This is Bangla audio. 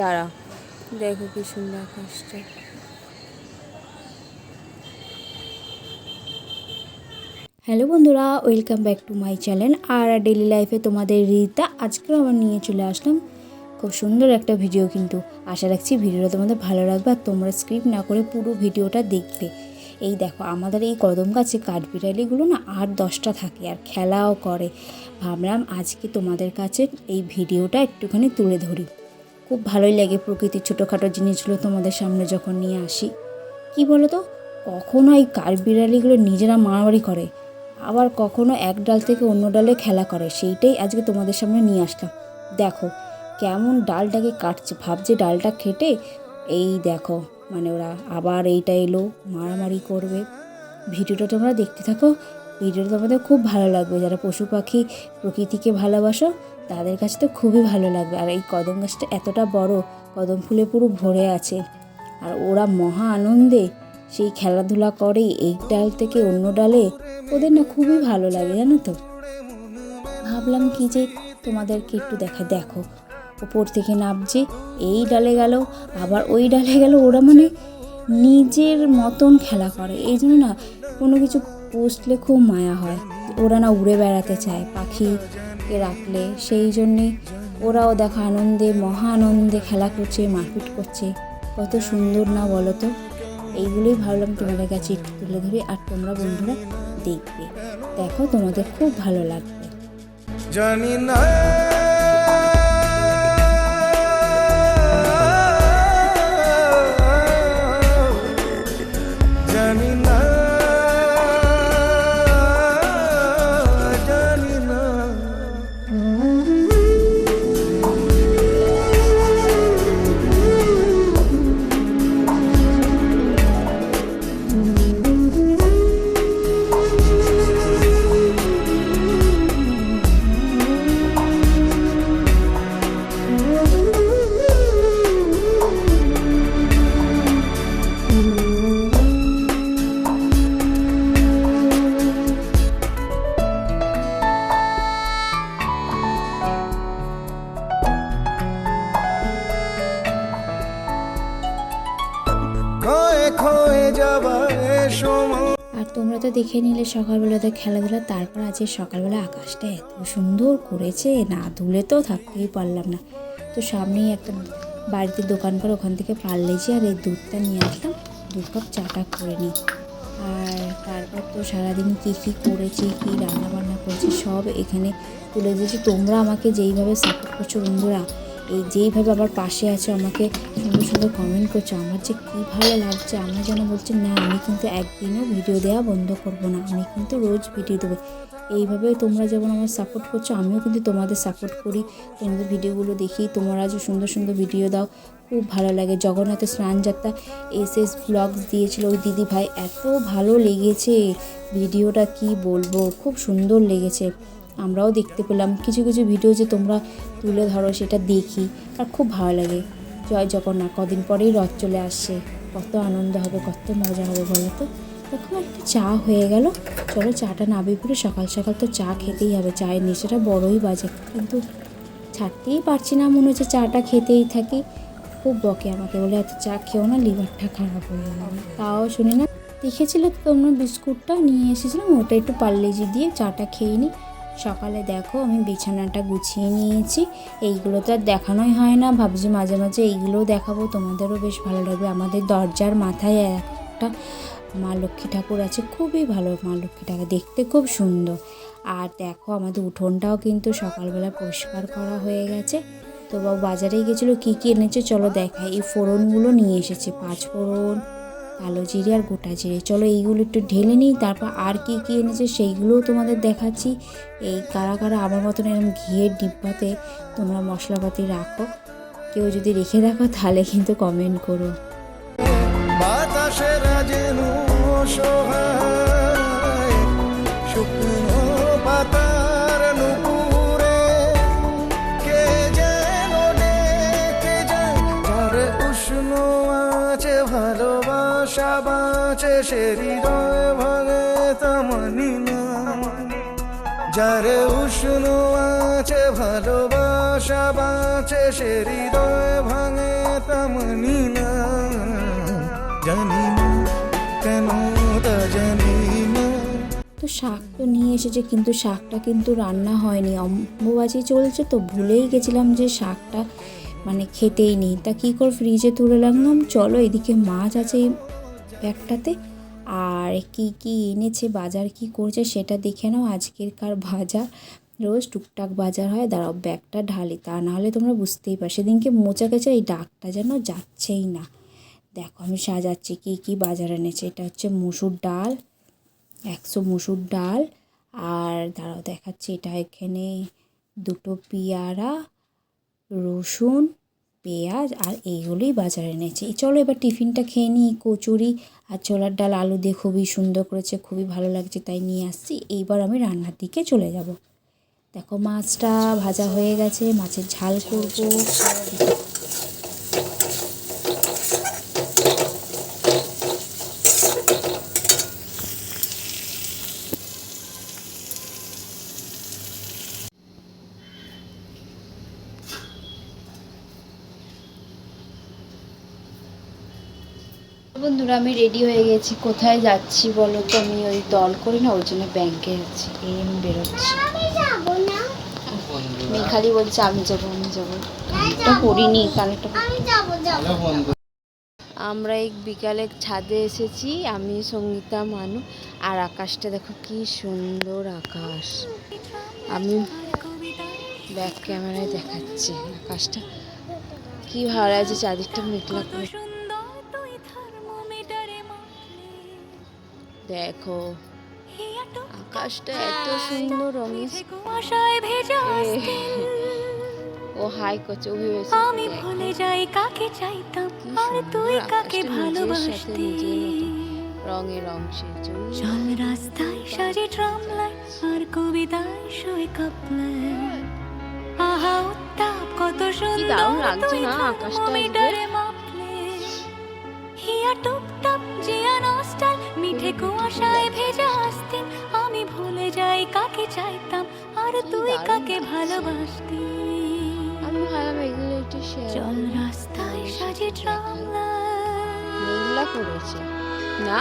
দাঁড়া, দেখো কি সুন্দর আকাশটা। হ্যালো বন্ধুরা, welcome back to my channel R daily লাইফে তোমাদের রীতা। আজকেও আবার নিয়ে চলে আসলাম। খুব সুন্দর একটা ভিডিও কিন্তু। আশা রাখছি ভিডিওটা তোমাদের ভালো লাগবে আর তোমরা স্ক্রিপ্ট না করে পুরো ভিডিওটা দেখবে। এই দেখো, আমাদের এই কদম গাছে কাঠবিড়ালিগুলো না আট দশটা থাকে আর খেলাও করে। ভাবলাম আজকে তোমাদের কাছে এই ভিডিওটা একটুখানি তুলে ধরি। খুব ভালোই লাগে প্রকৃতির ছোটোখাটো জিনিসগুলো তোমাদের সামনে যখন নিয়ে আসি। কি বলো তো কখনো এই কাঠবিড়ালিগুলো নিজেরা মারামারি করে, আবার কখনো এক ডাল থেকে অন্য ডালে খেলা করে, সেইটাই আজকে তোমাদের সামনে নিয়ে আসলাম। দেখো, কেমন ডালটাকে কাটছে, ভাবছে ডালটা খেটে, এই দেখো মানে ওরা আবার এইটা এলো, মারামারি করবে। ভিডিওটা তোমরা দেখতে থাকো ভিডিওটা তোমাদের খুব ভালো লাগবে। যারা পশু পাখি, প্রকৃতিকে ভালোবাসো, তাদের কাছে তো খুবই ভালো লাগবে। আর এই কদম গাছটা এতটা বড়, কদম ফুলে পুরো ভরে আছে। আর ওরা মহা আনন্দে সেই খেলাধুলা করে এই ডাল থেকে অন্য ডালে ওদের না খুবই ভালো লাগে, জানো তো? ভাবলাম কি যে তোমাদেরকে একটু দেখা দেখো উপর থেকে নামছে, এই ডালে গেল, আবার ওই ডালে গেল। ওরা মানে নিজের মতন খেলা করে। এই জন্য না কোনো কিছু পুষলে খুব মায়া হয়। ওরা না উড়ে বেড়াতে চায় পাখিকে রাখলে? সেই জন্যে ওরাও দেখো আনন্দে, মহা আনন্দে খেলা করছে, মারপিট করছে। কত সুন্দর না বলো তো? এইগুলোই ভাবলাম তোমাদের কাছে একটু তুলে ধরি, আর তোমরা বন্ধুরা দেখবে। দেখো, তোমাদের খুব ভালো লাগবে। জানি না। তোমরা তো দেখে নিলে সকালবেলাতে খেলাধুলা, তারপর আজকে সকালবেলা আকাশটা এত সুন্দর করেছে, না ধুলে তো থাকতেই পারলাম না। তো সামনেই একটা বাড়িতে দোকান করে ওখান থেকে পারলেছি আর এই দুধটা নিয়ে আসলাম দু কাপ চাটা করে নিই। আর তারপর তো সারাদিন কী কী করেছি, কী রান্নাবান্না করেছি, সব এখানে তুলে দিয়েছি তোমরা আমাকে যেইভাবে সাপোর্ট করছ বন্ধুরা এই যেইভাবে আমার পাশে আছো, আমাকে সুন্দর সুন্দর কমেন্ট করছ, আমার যে কী ভালো লাগছে, আমার যেন বলছে, না, আমি কিন্তু একদিনও ভিডিও দেওয়া বন্ধ করব না, আমি কিন্তু রোজ ভিডিও দেবো। এইভাবে তোমরা যেমন আমার সাপোর্ট করছ, আমিও কিন্তু তোমাদের সাপোর্ট করি। তোমাদের ভিডিওগুলো দেখি, তোমরা যে সুন্দর সুন্দর ভিডিও দাও, খুব ভালো লাগে। জগন্নাথের স্নান যাত্রা, এস এস ব্লগস দিয়েছিল ওই দিদি ভাই, এত ভালো লেগেছে। ভিডিওটা কি বলব? খুব সুন্দর লেগেছে। আমরাও দেখতে পেলাম। কিছু কিছু ভিডিও যে তোমরা তুলে ধরো, সেটা দেখি। আর খুব ভালো লাগে। জয় জগন্নাথ, কদিন পরেই রথ চলে আসছে। কত আনন্দ হবে, কত মজা হবে বলো তো? এখন একটা চা হয়ে গেল। চলো চাটা নাবি পরে সকাল সকাল তো চা খেতেই হবে। চায়ের নেশাটা বড়ই বাজে। কিন্তু ছাড়তেই পারছি না, মনে হচ্ছে চাটা খেতেই থাকি। খুব বকে আমাকে বলে, এত চা খেও না, লিভারটা খারাপ হয়ে যাবে। তাও শুনি না, দেখেছিলে তোমরা বিস্কুটটা নিয়ে এসেছিলাম? ওটা একটু পার্লেজি দিয়ে চাটা খেয়ে নিই সকালে দেখো আমি বিছানাটা গুছিয়ে নিয়েছি। এইগুলো তো আর দেখানোই হয় না। ভাবছি মাঝে মাঝে এইগুলোও দেখাবো। তোমাদেরও বেশ ভালো লাগবে। আমাদের দরজার মাথায় একটা মা লক্ষ্মী ঠাকুর আছে। খুবই ভালো মা লক্ষ্মী ঠাকুর। দেখতে খুব সুন্দর। আর দেখো আমাদের উঠোনটাও কিন্তু সকালবেলা পরিষ্কার করা হয়ে গেছে। তো বাবু বাজারে গেছিল, কী কী এনেছে? চলো দেখাই। এই ফোড়নগুলো নিয়ে এসেছে। পাঁচ ফোড়ন কালো জিরে আর গোটা জিরে। চলো এইগুলো একটু ঢেলে নিই, তারপর আর কী কী এনেছে সেইগুলোও তোমাদের দেখাচ্ছি। এই কারা কারা আমার মতন এরকম ঘিয়ের ডিব্বাতে তোমরা মশলাপাতি রাখো, কেউ যদি রেখে দেখো তাহলে কিন্তু কমেন্ট করো। অসহায়। বাঁচে সে হৃদয় ভাঙে তা মানি না যারে উষ্ণ আছে, ভালোবাসা বাঁচে সে হৃদয় ভাঙে তেমনি না জানি না কেন তা জানি তো শাক তো নিয়ে এসেছে, কিন্তু শাকটা কিন্তু রান্না হয়নি। অম্বুবাচি চলছে, তো ভুলেই গেছিলাম যে শাকটা মানে খেতেই নেই। তা কী করে ফ্রিজে তুলে রাখলাম? চলো, এদিকে মাছ আছে ব্যাগটাতে আর কি কি এনেছে, বাজার কি করছে সেটা দেখে নাও। আজকের কার বাজার, রোজ টুকটাক বাজার হয়। দাঁড়াও, ব্যাগটা ঢালি, তা নাহলে তোমরা বুঝতেই পারো। সেদিনকে মোচা গেছে এই ডাকটা যেন যাচ্ছেই না। দেখো, আমি সাজাচ্ছি কি কি বাজার এনেছে। এটা হচ্ছে মুসুর ডাল, একশো মুসুর ডাল। আর দাঁড়াও, দেখাচ্ছি এটা এখানে দুটো পেয়ারা, রসুন পেঁয়াজ আর এইগুলোই বাজারে এনেছি। চলো এবার টিফিনটা খেয়ে নিই কচুরি আর ছোলার ডাল আলু দিয়ে খুবই সুন্দর করেছে, খুবই ভালো লাগছে তাই নিয়ে আসছি। এইবার আমি রান্নার দিকে চলে যাব। দেখো মাছটা ভাজা হয়ে গেছে, মাছের ঝাল করব। বন্ধুরা আমি রেডি হয়ে গেছি। কোথায় যাচ্ছি বলো তো? আমি ওই দল করি না ওই জন্য ব্যাংকে যাচ্ছি এই আমি বেরোচ্ছি। খালি বলছে আমি যাব আমি যাব। কানেরটা পরিনি কানেরটা আমরা এই বিকালে ছাদে এসেছি আমি সঙ্গীতা মানু আর আকাশটা দেখো কি সুন্দর আকাশ। আমি ব্যাক ক্যামেরায় দেখাচ্ছি আকাশটা। কি ভালো লাগছে চারিদিকটা মেঘলা করে। দেখো আকাশটা এত সুন্দর রঙিন ও হাই করছে ও ভেবেছে আমি ভুলে যাই কাকে চাইতাম আর তুই কাকে ভালোবাসতি। রঙে রং চল রাস্তায় সাজে ট্রাম লাইট আর কবিতায় শোয় কাপলাইট আহা উত্তাপ কত সুন্দর লাগছে না আকাশটা হিয়া টুপটাপ জিয়া নস্টাল মিঠে কুয়াশায় ভেজা আসতিন আমি ভুলে যাই কাকে চাইতাম আর তুই কাকে ভালোবাসতি? আমি ভাবলাম এগুলো একটু চল রাস্তায় সাজে ট্রাম মেঘলা করেছে। না?